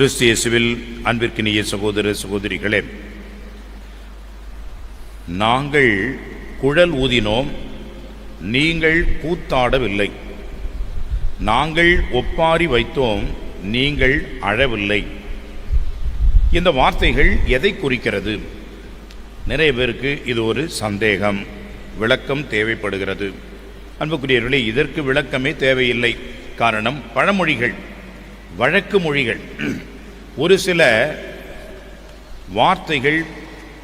கிறிஸ்து இயேசுவில் அன்பிற்கினிய சகோதர சகோதரிகளே நாங்கள் குழல் ஊதினோம் நீங்கள் கூத்தாடவில்லை. நாங்கள் ஒப்பாரி வைத்தோம் நீங்கள் அழவில்லை. இந்த வார்த்தைகள் எதை குறிக்கிறது? நிறைய பேருக்கு இது ஒரு சந்தேகம் விளக்கம் தேவைப்படுகிறது. அன்புக்குரியவர்களே இதற்கு விளக்கமே தேவையில்லை. காரணம் பழமொழிகள் வழக்கு மொழிகள். ஒரு சில வார்த்தைகள்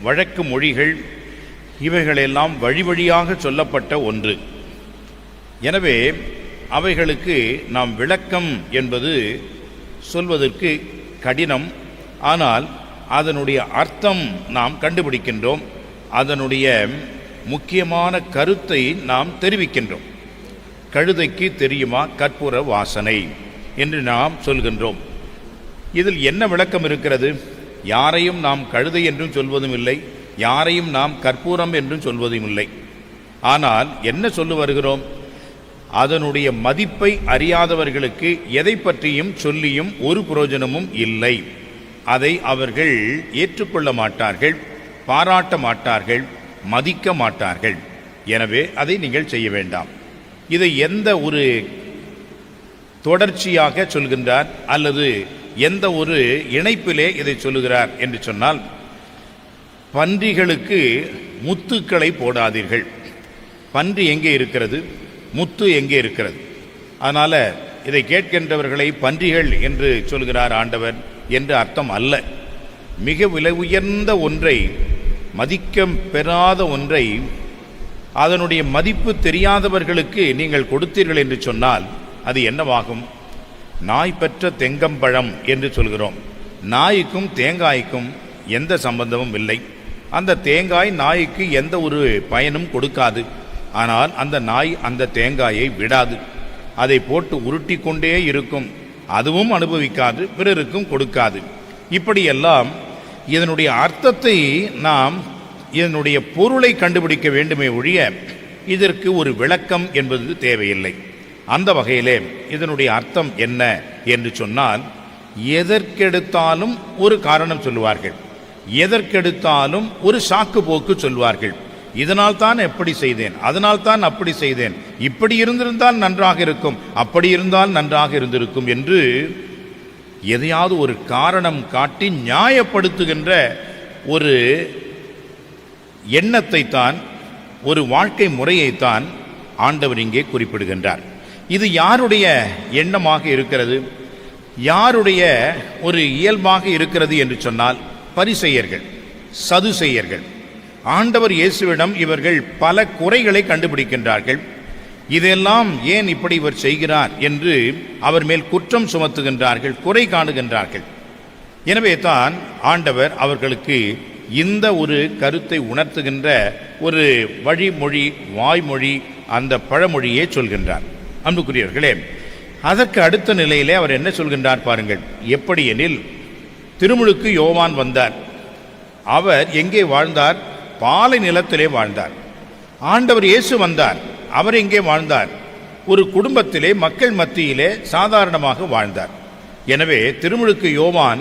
வழக்கு மொழிகள் இவைகளெல்லாம் வழி வழியாக சொல்லப்பட்ட ஒன்று. எனவே அவைகளுக்கு நாம் விளக்கம் என்பது சொல்வதற்கு கடினம். ஆனால் அதனுடைய அர்த்தம் நாம் கண்டுபிடிக்கின்றோம். அதனுடைய முக்கியமான கருத்தை நாம் தெரிவிக்கின்றோம். கழுதைக்கு தெரியுமா கற்பூர வாசனை என்று நாம் சொல்கின்றோம். இதில் என்ன விளக்கம் இருக்கிறது? யாரையும் நாம் கழுதை என்றும் சொல்வதும் இல்லை யாரையும் நாம் கற்பூரம் என்றும் சொல்வதும் இல்லை. ஆனால் என்ன சொல்லு வருகிறோம்? அதனுடைய மதிப்பை அறியாதவர்களுக்கு எதை பற்றியும் சொல்லியும் ஒரு பிரயோஜனமும் இல்லை. அதை அவர்கள் ஏற்றுக்கொள்ள மாட்டார்கள் பாராட்ட மாட்டார்கள் மதிக்க மாட்டார்கள். எனவே அதை நீங்கள் செய்ய வேண்டாம். இதை எந்த ஒரு தொடர்ச்சியாக சொல்கின்றார் அல்லது எந்த ஒரு இணைப்பிலே இதை சொல்லுகிறார் என்று சொன்னால் பன்றிகளுக்கு முத்துக்களை போடாதீர்கள். பன்றி எங்கே இருக்கிறது? முத்து எங்கே இருக்கிறது? அதனால் இதை கேட்கின்றவர்களை பன்றிகள் என்று சொல்கிறார் ஆண்டவர் என்று அர்த்தம் அல்ல. மிக விலை உயர்ந்த ஒன்றை மதிக்க பெறாத ஒன்றை அதனுடைய மதிப்பு தெரியாதவர்களுக்கு நீங்கள் கொடுத்தீர்கள் என்று சொன்னால் அது என்னவாகும்? நாய் பெற்ற தெங்கம்பழம் என்று சொல்கிறோம். நாய்க்கும் தேங்காய்க்கும் எந்த சம்பந்தமும் இல்லை. அந்த தேங்காய் நாய்க்கு எந்த ஒரு பயனும் கொடுக்காது. ஆனால் அந்த நாய் அந்த தேங்காயை விடாது. அதை போட்டு உருட்டி கொண்டே இருக்கும். அதுவும் அனுபவிக்காது பிறருக்கும் கொடுக்காது. இப்படியெல்லாம் இதனுடைய அர்த்தத்தை நாம் இதனுடைய பொருளை கண்டுபிடிக்க வேண்டுமே ஒழிய இதற்கு ஒரு விளக்கம் என்பது தேவையில்லை. அந்த வகையிலே இதனுடைய அர்த்தம் என்ன என்று சொன்னால் எதற்கெடுத்தாலும் ஒரு காரணம் சொல்லுவார்கள். எதற்கெடுத்தாலும் ஒரு சாக்கு போக்கு சொல்வார்கள் இதனால் தான் எப்படி செய்தேன்? அதனால் தான் அப்படி செய்தேன். இப்படி இருந்திருந்தால் நன்றாக இருக்கும். அப்படி இருந்தால் நன்றாக இருந்திருக்கும் என்று எதையாவது ஒரு காரணம் காட்டி நியாயப்படுத்துகின்ற ஒரு எண்ணத்தை தான் ஒரு வாழ்க்கை முறையைத்தான் ஆண்டவர் இங்கே குறிப்பிடுகின்றார். இது யாருடைய எண்ணமாக இருக்கிறது? யாருடைய ஒரு இயல்பாக இருக்கிறது என்று சொன்னால் பரிசெயர்கள் சதுசெயர்கள். ஆண்டவர் இயேசுவிடம் இவர்கள் பல குறைகளை கண்டுபிடிக்கின்றார்கள். இதெல்லாம் ஏன் இப்படி இவர் செய்கிறார் என்று அவர் மேல் குற்றம் சுமத்துகின்றார்கள் குறை காணுகின்றார்கள். எனவே தான் ஆண்டவர் அவர்களுக்கு இந்த ஒரு கருத்தை உணர்த்துகின்ற ஒரு வழிமொழி வாய்மொழி அந்த பழமொழியே சொல்கின்றார். அன்புக்குரியவர்களே அதற்கு அடுத்த நிலையிலே அவர் என்ன சொல்கின்றார் பாருங்கள். எப்படி எனில் திருமுழுக்கு யோவான் வந்தார். அவர் எங்கே வாழ்ந்தார்? பாலை நிலத்திலே வாழ்ந்தார். ஆண்டவர் இயேசு வந்தார். அவர் எங்கே வாழ்ந்தார்? ஒரு குடும்பத்திலே மக்கள் மத்தியிலே சாதாரணமாக வாழ்ந்தார். எனவே திருமுழுக்கு யோவான்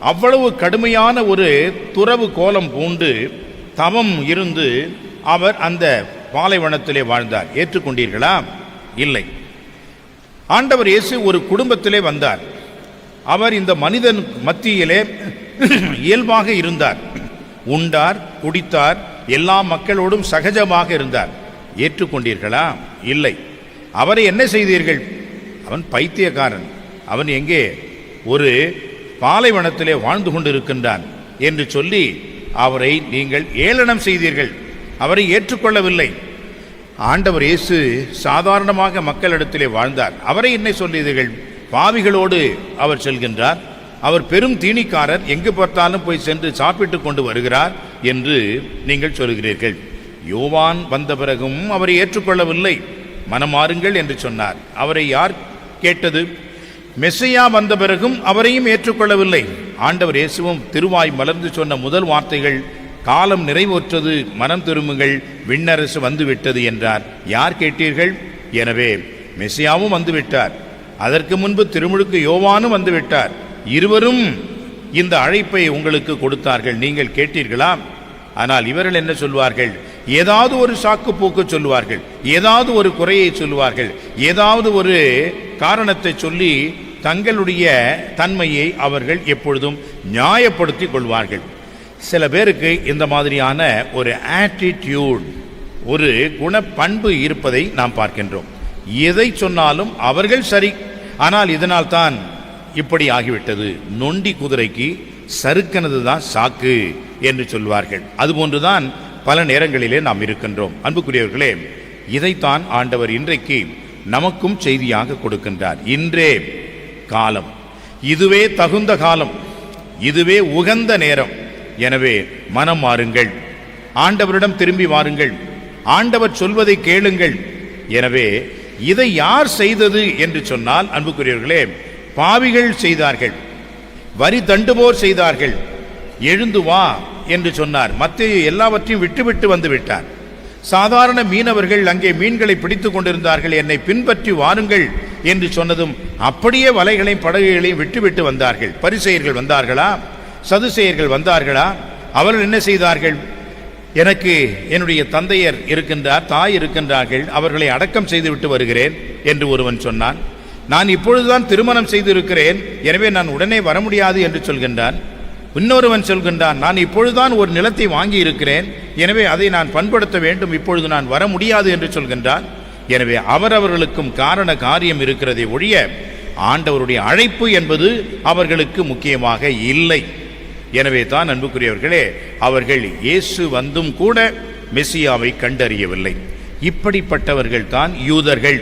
அவ்வளவு கடுமையான ஒரு துறவு கோலம் பூண்டு தவம் இருந்து அவர் அந்த பாலைவனத்திலே வாழ்ந்தார். ஏற்றுக்கொண்டீர்களா? இல்லை. ஆண்டவர் இயேசு ஒரு குடும்பத்திலே வந்தார். அவர் இந்த மனிதன் மத்தியிலே இயல்பாக இருந்தார். உண்டார் குடித்தார் எல்லா மக்களோடும் சகஜமாக இருந்தார். ஏற்றுக்கொண்டீர்களா? இல்லை. அவரை என்ன செய்தீர்கள்? அவன் பைத்தியக்காரன். அவன் எங்கே? ஒரு பாலைவனத்திலே வாழ்ந்து கொண்டிருக்கின்றான் என்று சொல்லி அவரை நீங்கள் ஏளனம் செய்தீர்கள். அவரை ஏற்றுக்கொள்ளவில்லை. ஆண்டவர் இயேசு சாதாரணமாக மக்களிடத்திலே வாழ்ந்தார். அவரை என்ன சொல்லியீர்கள் பாவிகளோடு அவர் செல்கின்றார். அவர் பெரும் தீனிக்காரர். எங்கு பார்த்தாலும் போய் சென்று சாப்பிட்டு கொண்டு வருகிறார் என்று நீங்கள் சொல்கிறீர்கள். யோவான் வந்த பிறகும் அவரை ஏற்றுக்கொள்ளவில்லை. மனமாறுங்கள் என்று சொன்னார். அவரை யார் கேட்டது? மெஸ்ஸையா வந்த பிறகும் அவரையும் ஏற்றுக்கொள்ளவில்லை. ஆண்டவர் இயேசுவும் திருவாய் மலர்ந்து சொன்ன முதல் வார்த்தைகள் காலம் நிறைவுற்றது மனம் திரும்புங்கள் விண்ணரசு வந்துவிட்டது என்றார். யார் கேட்டீர்கள்? எனவே மெஸ்ஸியாவும் வந்துவிட்டார். அதற்கு முன்பு திருமுழுக்கு யோவானும் வந்துவிட்டார். இருவரும் இந்த அழைப்பை உங்களுக்கு கொடுத்தார்கள். நீங்கள் கேட்டீர்களா? ஆனால் இவர்கள் என்ன சொல்வார்கள்? ஏதாவது ஒரு சாக்கு போக்கு சொல்லுவார்கள் ஏதாவது ஒரு குறையை சொல்லுவார்கள் ஏதாவது ஒரு காரணத்தை சொல்லி தங்களுடைய தன்மையை அவர்கள் எப்பொழுதும் நியாயப்படுத்திக் கொள்வார்கள். சில பேருக்கு இந்த மாதிரியான ஒரு ஆட்டிடியூட் ஒரு குணப்பண்பு இருப்பதை நாம் பார்க்கின்றோம். எதை சொன்னாலும் அவர்கள் சரி ஆனால் இதனால் தான் இப்படி ஆகிவிட்டது. நொண்டி குதிரைக்கு சறுக்கனது தான் சாக்கு என்று சொல்வார்கள். அதுபோன்றுதான் பல நேரங்களிலே நாம் இருக்கின்றோம். அன்புக்குரியவர்களே இதைத்தான் ஆண்டவர் இன்றைக்கு நமக்கும் செய்தியாக கொடுக்கின்றார். இன்றே காலம் இதுவே தகுந்த காலம் இதுவே உகந்த நேரம். எனவே மனம் மாறுங்கள். ஆண்டவரிடம் திரும்பி வாருங்கள். ஆண்டவர் சொல்வதை கேளுங்கள். எனவே இதை யார் செய்தது என்று சொன்னால் அன்புக்குரியவர்களே பாவிகள் செய்தார்கள். வரி தண்டுபோர் செய்தார்கள். எழுந்து வா என்று சொன்னார். மத்திய எல்லாவற்றையும் விட்டுவிட்டு வந்து விட்டார் சாதாரண மீனவர்கள் அங்கே மீன்களை பிடித்துக் கொண்டிருந்தார்கள். என்னை பின்பற்றி வாருங்கள் என்று சொன்னதும் அப்படியே வலைகளையும் படகுகளையும் விட்டுவிட்டு வந்தார்கள். பரிசெயர்கள் வந்தார்களா? சதுசேயர்கள் வந்தார்களா? அவர்கள் என்ன செய்தார்கள்? எனக்கு என்னுடைய தந்தையர் இருக்கின்றார் தாய் இருக்கின்றார்கள் அவர்களை அடக்கம் செய்துவிட்டு வருகிறேன் என்று ஒருவன் சொன்னான். நான் இப்பொழுதுதான் திருமணம் செய்திருக்கிறேன் எனவே நான் உடனே வர முடியாது என்று சொல்கின்றான். இன்னொருவன் சொல்கின்றான் நான் இப்பொழுதுதான் ஒரு நிலத்தை வாங்கி இருக்கிறேன் எனவே அதை நான் பண்படுத்த வேண்டும் இப்பொழுது நான் வர முடியாது என்று சொல்கின்றான். எனவே அவரவர்களுக்கும் காரண காரியம் இருக்கிறதை ஒழிய ஆண்டவருடைய அழைப்பு என்பது அவர்களுக்கு முக்கியமாக இல்லை. எனவே தான் அன்புக்குரியவர்களே அவர்கள் இயேசு வந்தும் கூட மெசியாவை கண்டறியவில்லை. இப்படிப்பட்டவர்கள் தான் யூதர்கள்.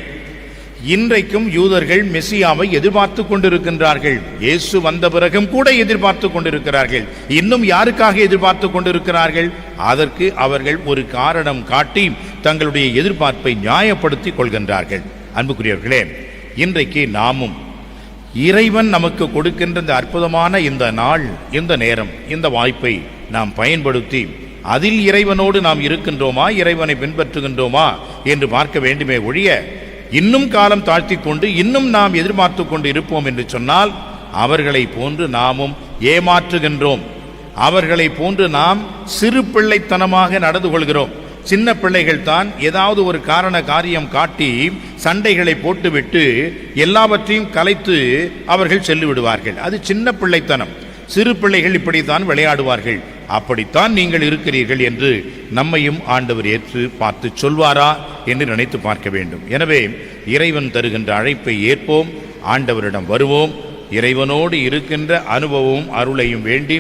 இன்றைக்கும் யூதர்கள் மெசியாவை எதிர்பார்த்து கொண்டிருக்கின்றார்கள். இயேசு வந்த பிறகும் கூட எதிர்பார்த்து கொண்டிருக்கிறார்கள். இன்னும் யாருக்காக எதிர்பார்த்து கொண்டிருக்கிறார்கள்? அதற்கு அவர்கள் ஒரு காரணம் காட்டி தங்களுடைய எதிர்பார்ப்பை நியாயப்படுத்திக் கொள்கின்றார்கள். அன்புக்குரியவர்களே இன்றைக்கு நாமும் இறைவன் நமக்கு கொடுக்கின்ற இந்த அற்புதமான இந்த நாள் இந்த நேரம் இந்த வாய்ப்பை நாம் பயன்படுத்தி அதில் இறைவனோடு நாம் இருக்கின்றோமா இறைவனை பின்பற்றுகின்றோமா என்று பார்க்க வேண்டுமே ஒழிய இன்னும் காலம் தாழ்த்தி கொண்டு இன்னும் நாம் எதிர்பார்த்து கொண்டு இருப்போம் என்று சொன்னால் அவர்களை போன்று நாமும் ஏமாற்றுகின்றோம். அவர்களை போன்று நாம் சிறு பிள்ளைத்தனமாக நடந்து கொள்கிறோம். சின்ன பிள்ளைகள் தான் ஏதாவது ஒரு காரண காரியம் காட்டி சண்டைகளை போட்டுவிட்டு எல்லாவற்றையும் கலைத்து அவர்கள் செல்லுவிடுவார்கள். அது சின்ன பிள்ளைத்தனம். சிறு பிள்ளைகள் இப்படித்தான் விளையாடுவார்கள். அப்படித்தான் நீங்கள் இருக்கிறீர்கள் என்று நம்மையும் ஆண்டவர் ஏற்று பார்த்து சொல்வாரா என்று நினைத்து பார்க்க வேண்டும். எனவே இறைவன் தருகின்ற அழைப்பை ஏற்போம். ஆண்டவரிடம் வருவோம். இறைவனோடு இருக்கின்ற அனுபவமும் அருளையும் வேண்டி